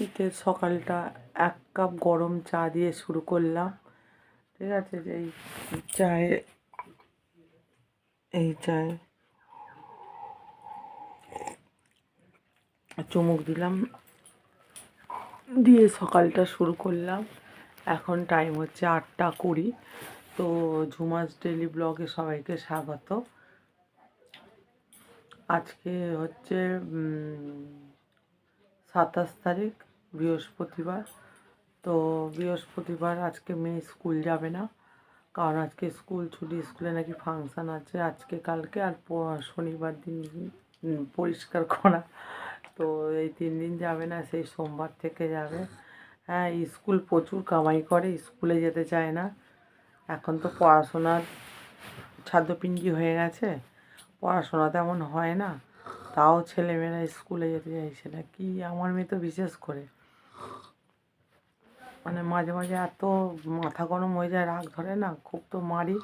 শীতের সকালটা এক কাপ গরম চা দিয়ে শুরু করলাম। ঠিক আছে এই চায়ে এই চায়ে চুমুক দিলাম। দিয়ে সকালটা শুরু করলাম। এখন টাইম হচ্ছে আটটা কুড়ি। তো ঝুমাস ডেলি ব্লগে সবাইকে স্বাগত। আজকে হচ্ছে সাতাশ তারিখ। বৃহস্পতিবার। তো বৃহস্পতিবার আজকে মেয়ে স্কুল যাবে না। কারণ আজকে স্কুল ছুটি, স্কুলে নাকি ফাংশান আছে আজকে, কালকে আর শনিবার দিন পরিষ্কার করা। তো এই তিন দিন যাবে না, সেই সোমবার থেকে যাবে। হ্যাঁ স্কুল প্রচুর কামাই করে, স্কুলে যেতে চায় না। এখন তো পড়াশোনার ছাদ্যপিণ্ডি হয়ে গেছে। পড়াশোনা তেমন হয় না। তাও ছেলেমেয়েরা স্কুলে যেতে চাইছে না। কি আমার মেয়ে তো বিশেষ করে। মানে মাঝে মাঝে এত মাথা গরম হয়ে যায়, রাগ ধরে না, খুব তো মারি।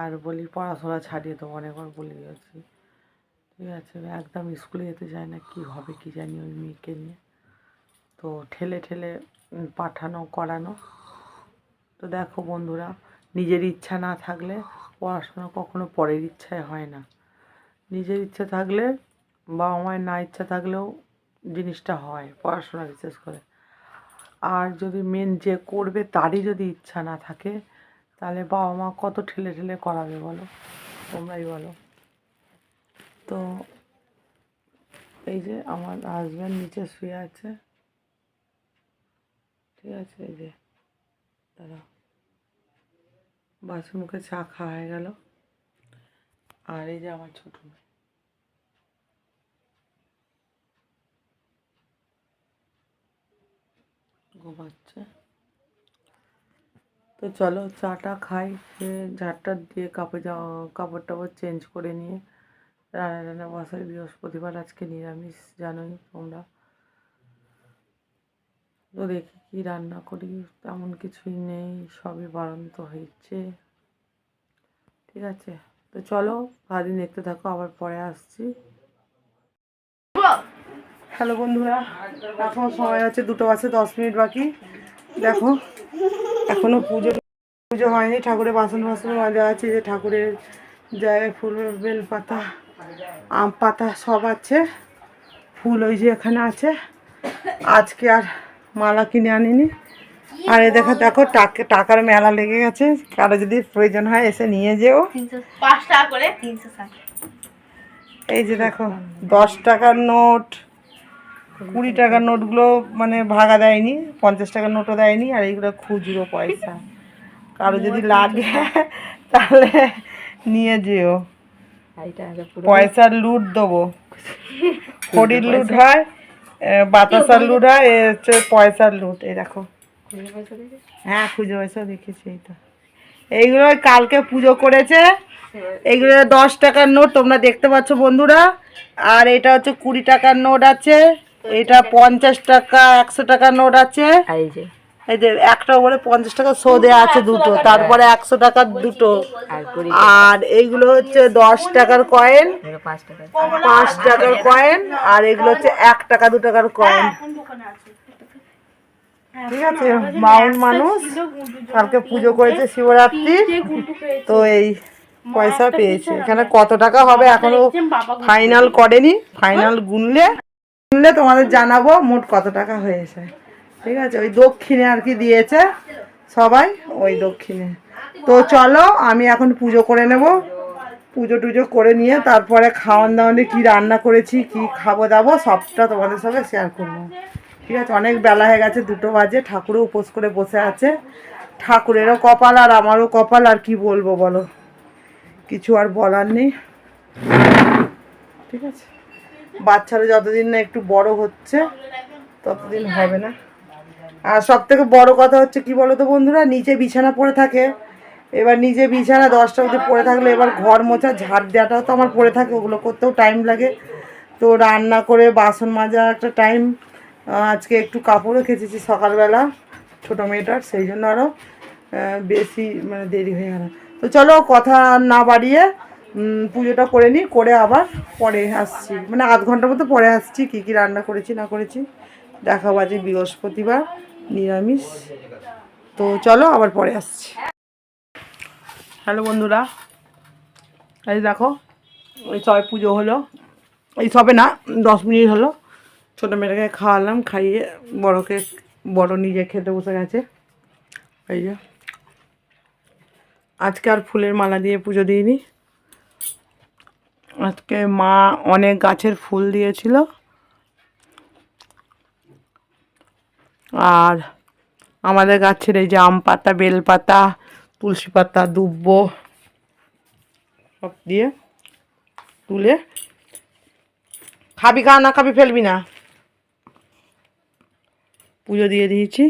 আর বলি, পড়াশোনা ছাড়িয়ে তো অনেকবার বলে গেছি। ঠিক আছে, একদম স্কুলে যেতে চায় না, কি হবে কি জানি ওই মেয়েকে নিয়ে। তো ঠেলে ঠেলে পাঠানো, করানো। তো দেখো বন্ধুরা, নিজের ইচ্ছা না থাকলে পড়াশোনা কখনো পরের ইচ্ছায় হয় না। নিজের ইচ্ছা থাকলে বাবা মায়ের না ইচ্ছা থাকলেও জিনিসটা হয়, পড়াশোনা বিশেষ করে। আর যদি মেন যে করবে তারই যদি ইচ্ছা না থাকে, তাহলে বাবা মা কত ঠেলে ঠেলে করাবে বলো? তোমরাই বলো। তো এই যে আমার হাজব্যান্ড নিচে শুয়ে আছে। ঠিক আছে, এই যে, দাঁড়া। বাসি মুখে চা খাওয়া হয়ে গেল। আর এই যে আমার ছোটো মেয়ে। ঘুমাচ্ছে। তো চলো চাটা খাই খেয়ে ঝাড়টা দিয়ে কাপড় কাপড় টাপড় চেঞ্জ করে নিয়ে, রান্না রান্না বসাই বৃহস্পতিবার আজকে নিরামিষ, জানোই তোমরা। তো দেখি কি রান্না করি, তেমন কিছুই নেই, সবই বাড়ন্ত হয়েছে। ঠিক আছে, তো চলো সারাদিন দেখতে থাকো, আবার পরে আসছি। হ্যালো বন্ধুরা এখন সময় আছে দুটো বাজে দশ মিনিট বাকি। দেখো এখনও পুজো পুজো হয়নি ঠাকুরের বাসন বাসন মাজা আছে যে ঠাকুরের জায়গায় ফুল বেল পাতা আম পাতা সব আছে ফুল ওই যে এখানে আছে। আজকে আর মালা কিনে আনিনি। আর এ দেখো দেখো টাকা টাকার মেলা লেগে গেছে। কারও যদি প্রয়োজন হয় এসে নিয়ে যেও। পাঁচ টাকা করে তিনশো ষাট। এই যে দেখো দশ টাকার নোট। কুড়ি টাকার নোটগুলো মানে ভাগা দেয়নি পঞ্চাশ টাকার নোটও দেয়নি আর এইগুলো খুচরো পয়সা। কারও যদি লাগে তাহলে নিয়ে যেও। পয়সার লুট দেবো। খড়ির লুট হয় বাতাসার লুট হয় এ হচ্ছে পয়সার লুট এই দেখো। হ্যাঁ খুঁজে পয়সা দেখেছি এই তো। এইগুলো কালকে পুজো করেছে এইগুলো দশ টাকার নোট তোমরা দেখতে পাচ্ছ বন্ধুরা আর এটা হচ্ছে কুড়ি টাকার নোট আছে। এটা পঞ্চাশ টাকা একশো টাকার নোট আছে। এই যে। একটা করে পঞ্চাশ টাকা শো দেওয়া আছে দুটো তারপরে একশো টাকার দুটো। আর এইগুলো হচ্ছে দশ টাকার কয়েন। পাঁচ টাকার। কয়েন আর এগুলো হচ্ছে এক টাকা দু টাকার কয়েন। ঠিক আছে বাউন মানুষ কালকে পুজো করেছে শিবরাত্রি তো এই পয়সা পেয়েছে। এখানে কত টাকা হবে এখনও ফাইনাল করেনি ফাইনাল গুনলে গুনলে তোমাদের জানাব মোট কত টাকা হয়েছে। ঠিক আছে? ওই দক্ষিণে আর কি দিয়েছে সবাই? ওই দক্ষিণে। তো চলো, আমি এখন পুজো করে নেব। পুজো টুজো করে নিয়ে তারপরে খাওয়ান দাওয়ানে কি রান্না করেছি, কি খাব দাবো, সবটা তোমাদের সঙ্গে শেয়ার করব। ঠিক আছে? অনেক বেলা হয়ে গেছে, দুটো বাজে। ঠাকুরও উপোস করে বসে আছে। ঠাকুরেরও কপাল আর আমারও কপাল, আর কি বলব বলো? কিছু আর বলার নেই। ঠিক আছে? বাচ্চারা যতদিন না একটু বড় হচ্ছে, ততদিন হবে না। আর সব থেকে বড় কথা হচ্ছে, কি বলো তো বন্ধুরা? নিচে বিছানা পড়ে থাকে। এবার নিজে বিছানা দশটা অবধি পড়ে থাকলে এবার ঘর মোছা, ঝাড় দেওয়াটাও তো আমার পড়ে থাকে, ওগুলো করতেও টাইম লাগে। তো রান্না করে বাসন মাজা একটা টাইম আজকে একটু কাপড়ও কেচেছি সকালবেলা, ছোটো মেয়েটার, সেই জন্য আরও বেশি মানে দেরি হয়ে গেল। তো চলো কথা না বাড়িয়ে পুজোটা করে নিই, করে আবার পরে আসছি। মানে আধ ঘণ্টার মতো পরে আসছি, কী কী রান্না করেছি, না করেছি। দেখা বাজে বৃহস্পতিবার, নিরামিষ। তো চলো আবার পরে আসছি। হ্যালো বন্ধুরা, এই দেখো ওই সবে পুজো হলো। এই সবে না, দশ মিনিট হলো। ছোটো মেয়েটাকে খাওয়ালাম, খাইয়ে বড়কে, বড় নিজে খেতে বসে গেছে। এই যে। আজকে আর ফুলের মালা দিয়ে পুজো দিইনি। আজকে মা অনেক গাছের ফুল দিয়েছিল। আর আমাদের গাছের এই যে আম পাতা, বেল পাতা, তুলসী পাতা, দুব্ব সব দিয়ে তুলে খাবি খা, না খাবি ফেলবি না। পুজো দিয়ে দিয়েছি।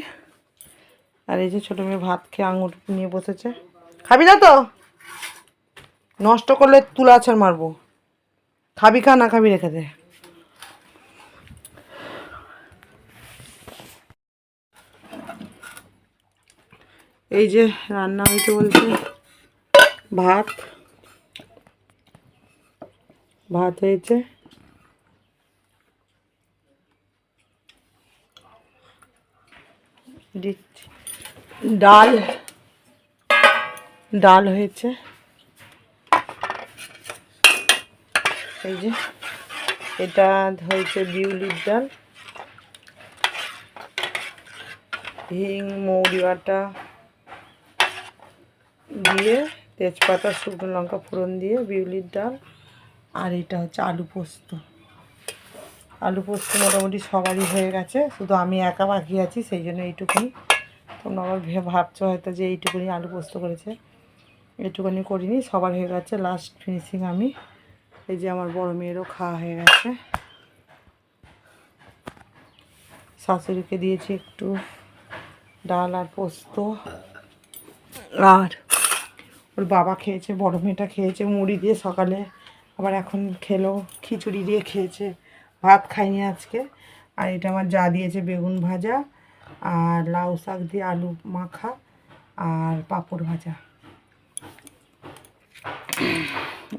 আর এই যে ছোটো মেয়ে ভাত খেয়ে আঙুর নিয়ে বসেছে। খাবি না তো? নষ্ট করলে তুলা আছাড় মারবো। খাবি খা, না খাবি রেখে দে। এই যে রান্না হয়েছে বলছে, ভাত। ভাত হয়েছে। ডাল। ডাল হয়েছে। এই যে, এটা হয়েছে বিউলির ডাল। হিং, মৌরি বাটা দিয়ে তেজপাতা, শুকনো লঙ্কা ফোড়ন দিয়ে বিউলির ডাল। আর এটা হচ্ছে আলু পোস্ত। আলু পোস্ত মোটামুটি সবারই হয়ে গেছে, শুধু আমি একা বাকি আছি, সেই জন্য এইটুকুনি। তোমরা আবার ভে- ভাবছ হয়তো যে এইটুকুনি আলু পোস্ত করেছে। এইটুকুনি করিনি, সবার হয়ে গেছে লাস্ট ফিনিশিং আমি। এই যে আমার বড় মেয়েরও খাওয়া হয়ে গেছে। শাশুড়িকে দিয়েছি একটু ডাল আর পোস্ত। আর ওর বাবা খেয়েছে, বড় মেয়েটা খেয়েছে, মুড়ি দিয়ে সকালে আবার এখন খেলো, খিচুড়ি দিয়ে খেয়েছে, ভাত খাইনি আজকে। আর এটা আমার যা দিয়েছে বেগুন ভাজা আর লাউ শাক দিয়ে আলু মাখা আর পাঁপড় ভাজা।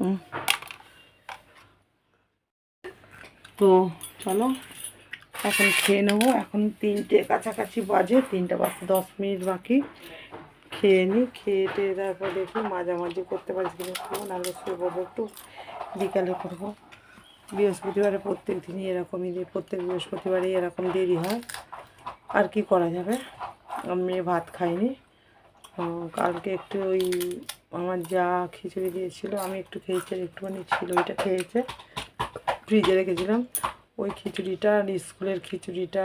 উম। তো চলো, এখন খেয়ে নেব। এখন তিনটে কাছাকাছি বাজে, তিনটে বাজতে দশ মিনিট বাকি। খেয়ে নিই খেয়ে টেয়ে তারপর দেখি মাঝামাঝি করতে পারছি কিনা করব নাহলে শুয়ে একটু। বিকালে করব। বৃহস্পতিবারে প্রত্যেক দিনই এরকমই প্রত্যেক বৃহস্পতিবারেই এরকম দেরি হয়। আর কি করা যাবে? আমি ভাত খাইনি। কালকে একটু ওই আমার যা খিচুড়ি দিয়েছিল, আমি একটু খেয়েছি, আর একটুখানি ছিল, ওইটা খেয়েছে। ফ্রিজে রেখেছিলাম। ওই খিচুড়িটা আর স্কুলের খিচুড়িটা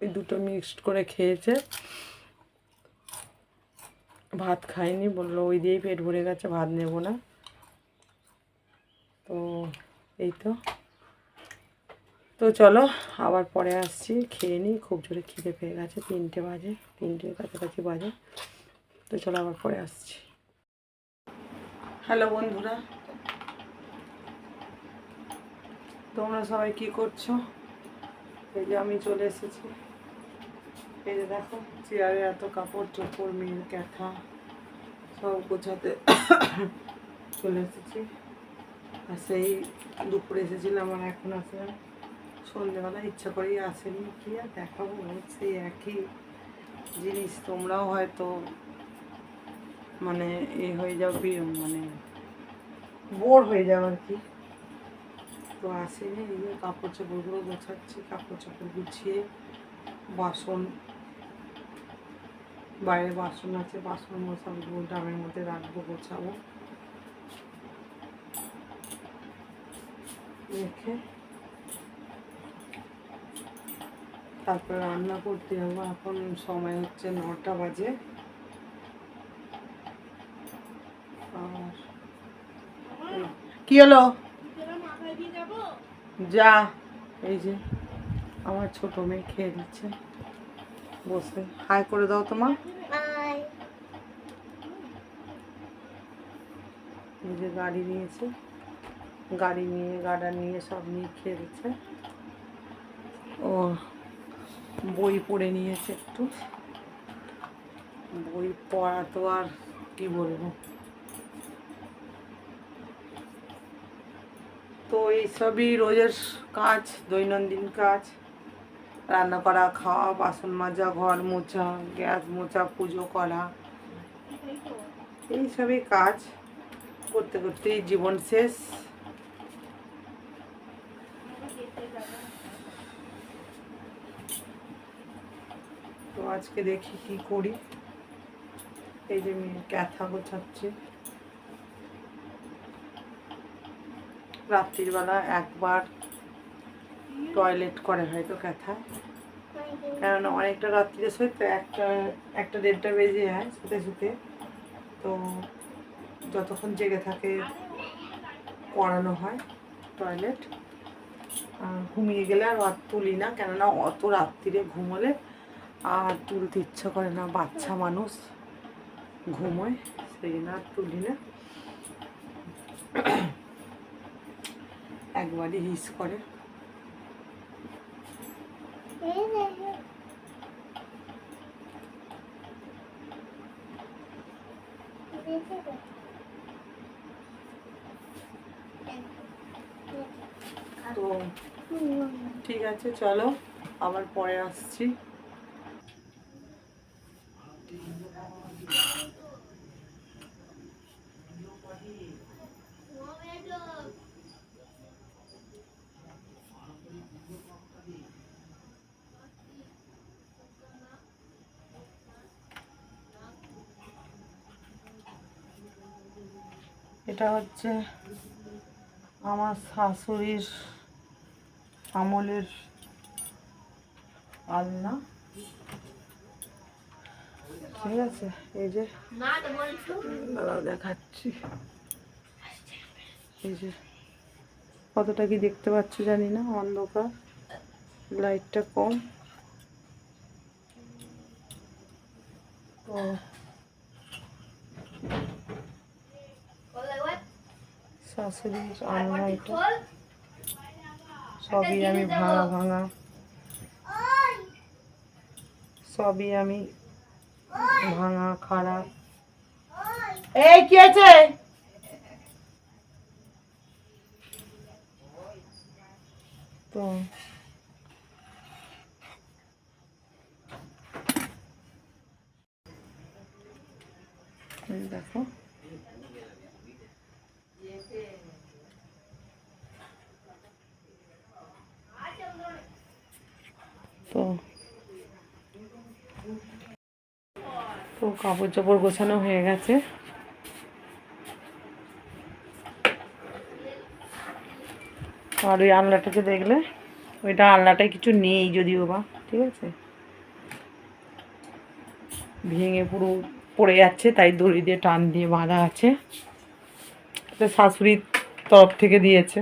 ওই দুটো মিক্সড করে খেয়েছে। ভাত খায়নি বলল ওই দিয়েই পেট ভরে গেছে, ভাত নেব না। তো এই তো। তো চলো, আবার পরে আসছি, খেয়ে নিই। খুব জোরে খিদে পেয়ে গেছে, তিনটে বাজে তিনটের কাছাকাছি বাজে। তো চলো আবার পরে আসছি। হ্যালো বন্ধুরা তোমরা সবাই কি করছ? এই যে আমি চলে এসেছি। এই যে দেখো, চেয়ারে এত কাপড় চোপড়, মেয়ের ক্যাথা, সব গোছাতে চলে এসেছি। আর সেই দুপুরে এসেছিলাম আর এখন আসলাম সন্ধ্যেবেলা ইচ্ছা করেই আসেনি। কি আর দেখাবো? সেই একই জিনিস, তোমরাও হয়তো মানে এ হয়ে যাও মানে বোর হয়ে যাও আর কি। তো আসেনি এই যে কাপড় চোপড়গুলো গোছাচ্ছি কাপড় চোপড় গুছিয়ে বাসন, বাইরে বাসন আছে, বাসন মশাগুলো ড্রামের মধ্যে রাখব, গোছাবো। রেখে তারপরে রান্না করতে যাব এখন সময় হচ্ছে নটা বাজে। কি হলো? যা এই যে আমার ছোট মেয়ে খেয়ে দিচ্ছে বসে। হাই করে দাও তোমার এই যে গাড়ি নিয়েছে। গাড়ি নিয়ে গার্ডার নিয়ে সব নিয়ে খেয়ে দিচ্ছে ও বই পড়ে নিয়েছে একটু। বই পড়া তো আর কি বলব? এইসবই রোজের কাজ, দৈনন্দিন কাজ। রান্না করা, খাওয়া, বাসন মাজা, ঘর মোছা, গ্যাস মোছা, পুজো করা। এইসবই কাজ করতে করতেই জীবন শেষ। তো আজকে দেখি কি করি। এই যে ক্যাথা গোছাচ্ছে। রাত্রির বেলা একবার টয়লেট করে হয়তো ক্যাথা কেননা অনেকটা রাত্রিরে শোয় তো একটা একটা দেড়টা বেজে যায় শুতে শুতে। তো যতক্ষণ জেগে থাকে করানো হয় টয়লেট ঘুমিয়ে গেলে আর আর তুলি না, কেননা অত রাত্রিরে ঘুমোলে আর তুলতে ইচ্ছা করে না, বাচ্চা মানুষ ঘুমোয়, সেই জন্য আর তুলি না। একবারই হিস করে। তো ঠিক আছে চলো আবার পরে আসছি। এটা হচ্ছে আমার শাশুড়ির আমলের আলনা। ঠিক আছে, এই যে দেখাচ্ছি। এই যে, কতটা কি দেখতে পাচ্ছ জানি না, অন্ধকার, লাইটটা কম। ও শাশুড়ির আলনা এটা সবই আমি ভাঙা ভাঙা। সবই আমি ভাঙা খারাপ এই কি আছে তো। দেখো। তো। তো কাপড় চোপড় গোছানো হয়ে গেছে। আর ওই আলনাটাকে দেখলে, ওইটা আলনাটায় কিছু নেই যদিও বা, ঠিক আছে? ভেঙে পুরো পড়ে যাচ্ছে, তাই দড়ি দিয়ে টান দিয়ে বাঁধা আছে। শাশুড়ির তরফ থেকে দিয়েছে।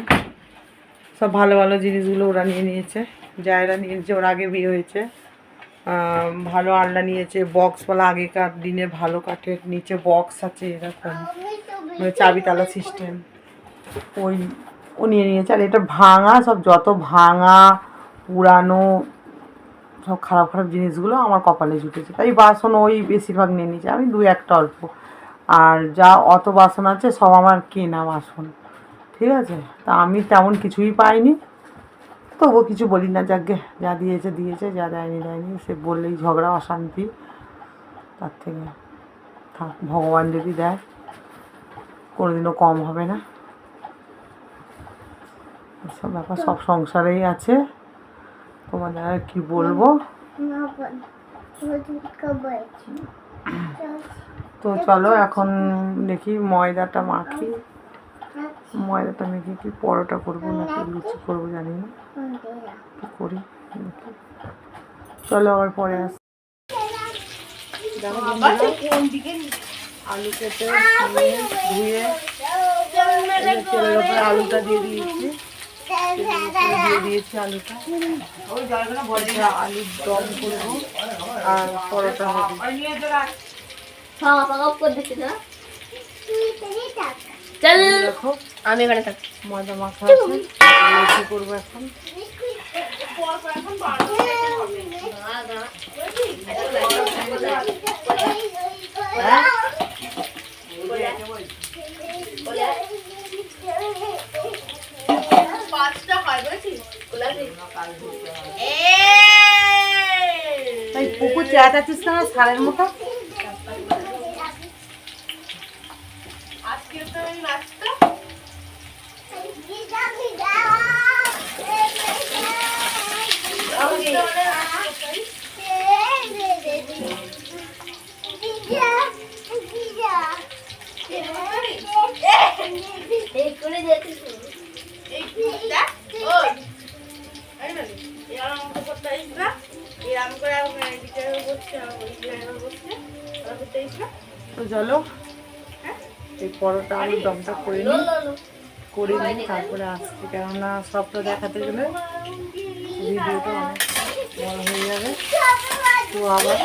সব ভালো ভালো জিনিসগুলো ওরা নিয়ে নিয়েছে। জায়রা নিয়েছে, ওর আগে বিয়ে হয়েছে। ভালো আলনা নিয়েছে বক্সওয়ালা আগেকার দিনে ভালো কাঠের নিচে বক্স আছে এরকম। মানে চাবি তালা সিস্টেম ওই, ও নিয়ে নিয়েছে, আর এটা ভাঙা, সব যত ভাঙা, পুরানো, সব খারাপ খারাপ জিনিসগুলো আমার কপালে জুটেছে। তাই বাসন ওই বেশিরভাগ নিয়ে নিয়েছে, আমি দু একটা অল্প। আর যা অত বাসন আছে, সব আমার কেনা বাসন। ঠিক আছে? তা আমি তেমন কিছুই পাইনি। তবুও কিছু বলি না, যাকে যা দিয়েছে দিয়েছে, যা দেয়নি দেয়নি, সে বললেই ঝগড়া, অশান্তি। তার থেকে থাক, ভগবান যদি দেয়, কোনোদিনও কম হবে না। এসব ব্যাপার সব সংসারেই আছে। তোমাদের আর কি বলব? তো চলো, এখন দেখি ময়দাটা মাখি। ময়দাটা মেখে কি পরোটা করব নাকি লুচি করব জানি না। কি করি? চলো আবার পরে আস। আলু কেটে ধুয়ে তেলের আলুটা দিয়ে দিয়েছি। দিয়ে দিয়েছি আলুটা। আলুর দম করব আর পরোটা হবে। চল। দেখো আমি এখানে থাক ময়দা মাখা আছে। করব এখন। হয় পুকুর চেঁচাচ্ছিস কেন সারের মতো এই করে যেতে তো চলো, এই পরোটা আলুর দমটা করে নিই করে নিই, তারপরে আসছি। কেননা সবটা দেখাতে গেলে ভিডিওটা বড় হয়ে যাবে। তো আবার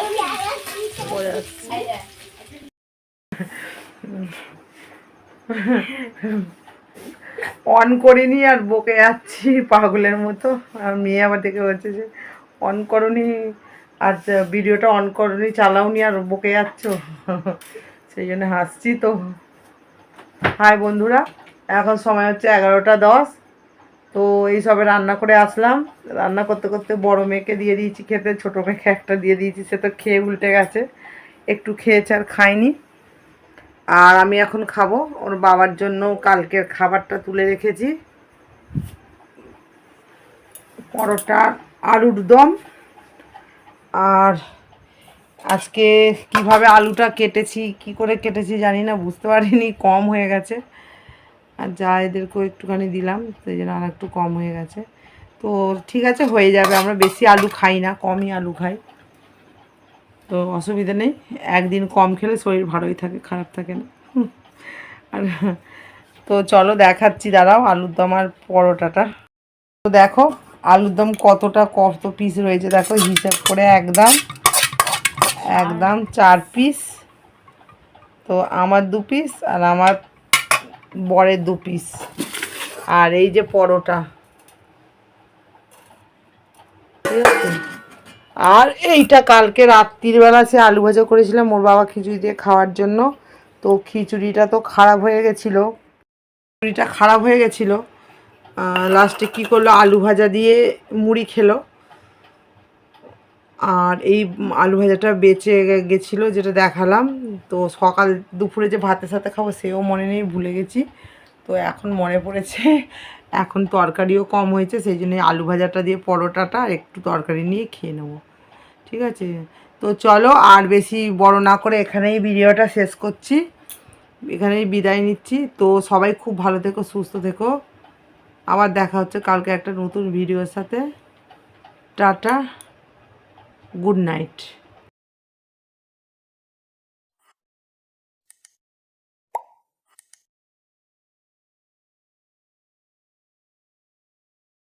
পরে আসছি। অন করিনি আর বকে যাচ্ছি পাগলের মতো। আর মেয়ে আবার দেখে বলছে যে অন করনি, আর ভিডিওটা অন করনি, চালাওনি আর বকে যাচ্ছ? সেই জন্য হাসছি তো। হাই বন্ধুরা, এখন সময় হচ্ছে এগারোটা দশ। তো এই সবে রান্না করে আসলাম। রান্না করতে করতে বড় মেয়েকে দিয়ে দিয়েছি খেতে, ছোটো মেয়েকে একটা দিয়ে দিয়েছি, সে তো খেয়ে উল্টে গেছে। একটু খেয়েছে আর খায়নি। আর আমি এখন খাব। ওর বাবার জন্য কালকের খাবারটা তুলে রেখেছি। পরোটা, আলুর দম। আর আজকে কীভাবে আলুটা কেটেছি, কি করে কেটেছি জানি না, বুঝতে পারিনি, কম হয়ে গেছে। আর যা এদেরকেও একটুখানি দিলাম, সেই জন্য আর একটু কম হয়ে গেছে। তো ঠিক আছে, হয়ে যাবে, আমরা বেশি আলু খাই না, কমই আলু খাই। তো অসুবিধা নেই। একদিন কম খেলে শরীর ভালোই থাকে, খারাপ থাকে না। আর তো চলো দেখাচ্ছি দাঁড়াও আলুর দম আর পরোটাটা। তো দেখো, আলুর দম কতটা কত পিস রয়েছে দেখো, হিসাব করে একদম একদম চার পিস তো আমার দু পিস আর আমার বরের দু পিস আর এই যে পরোটা। ঠিক আছে? আর এইটা কালকে রাত্রির বেলা সে আলু ভাজা করেছিলাম ওর বাবা খিচুড়ি দিয়ে খাওয়ার জন্য। তো খিচুড়িটা তো খারাপ হয়ে গেছিল। খিচুড়িটা খারাপ হয়ে গেছিল। লাস্টে কি করল? আলু ভাজা দিয়ে মুড়ি খেলো। আর এই আলু ভাজাটা বেঁচে গেছিল যেটা দেখালাম। তো সকাল দুপুরে যে ভাতের সাথে খাব সেও মনে নেই, ভুলে গেছি। তো এখন মনে পড়েছে এখন তরকারিও কম হয়েছে, সেই জন্য আলু ভাজাটা দিয়ে পরোটাটা আর একটু তরকারি নিয়ে খেয়ে নেব। ঠিক আছে? তো চলো আর বেশি বড় না করে এখানেই ভিডিওটা শেষ করছি। এখানেই বিদায় নিচ্ছি। তো সবাই খুব ভালো থেকো, সুস্থ থেকো। আবার দেখা হচ্ছে কালকে একটা নতুন ভিডিওর সাথে। Tata, good night.